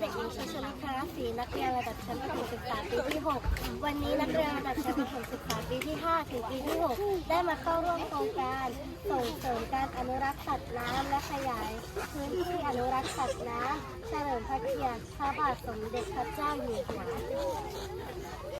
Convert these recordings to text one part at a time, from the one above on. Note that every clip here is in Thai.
เด็กหญิงชัยชลิคาศรีนักเรียนระดับชั้นประถมศึกษาปีที่ 6 วันนี้นักเรียนระดับชั้นประถมศึกษาปีที่ 5 ถึงปีที่ 6 ได้มาเข้าร่วมโครงการส่งเสริมการอนุรักษ์สัตว์น้ำและขยาย พื้นที่อนุรักษ์สัตว์น้ำเฉลิมพระเกียรติพระบาทสมเด็จพระเจ้าอยู่หัว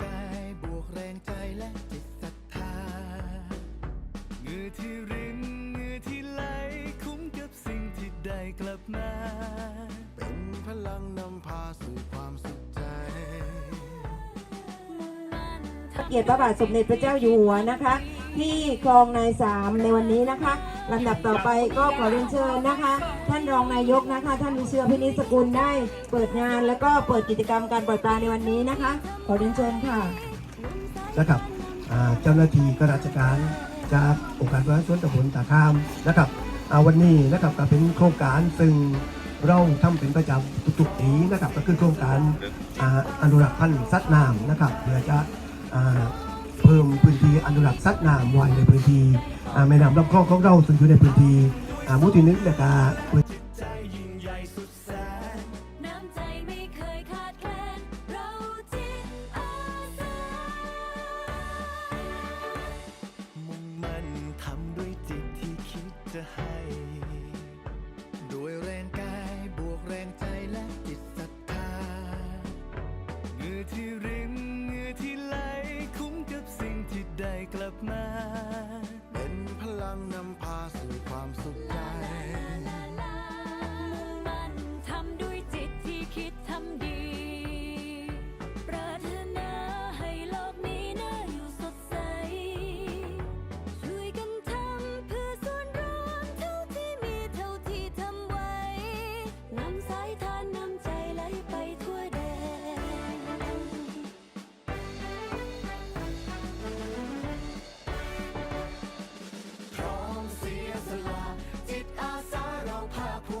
ที่รินเหงื่อที่ไหลคุ้มกับสิ่งที่ได้กลับมา เป็นพลังนำพาสู่ความสุขใจ เกียรติพระบาทสมเด็จพระเจ้าอยู่หัวนะคะ ที่คลองนายสามในวันนี้นะคะลำดับต่อไปก็ขอเรียนเชิญนะคะ ท่านรองนายกนะคะ ท่านมีเชื้อพินิจสกุลได้เปิดงาน แล้วก็เปิดกิจกรรมการปล่อยปลาในวันนี้นะคะ ขอเรียนเชิญค่ะนะครับอ่าเจ้าหน้าที่ข้าราชการ จากองค์การบริหารส่วนตำบลตาข้ามนะครับวันนี้นะครับก็เป็นโครงการซึ่งเราทำเป็นประจำทุกๆปีนะครับก็คือโครงการอนุรักษ์พันธุ์สัตว์น้ำนะครับเพื่อจะเพิ่มพื้นที่อนุรักษ์สัตว์น้ำไว้ในพื้นที่แม่น้ำลำคลองของเราซึ่งอยู่ในพื้นที่มุทินึกและกา ภาคภู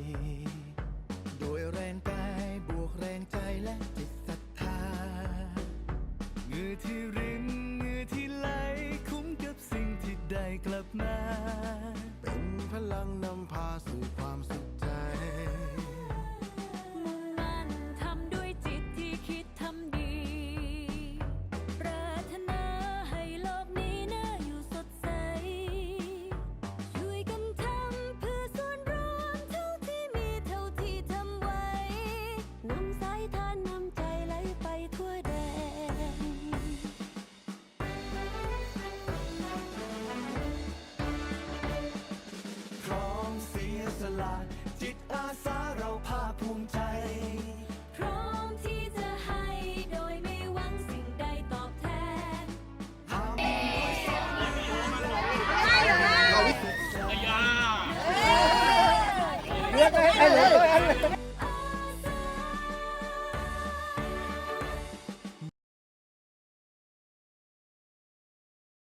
¡Ay, ay, ay!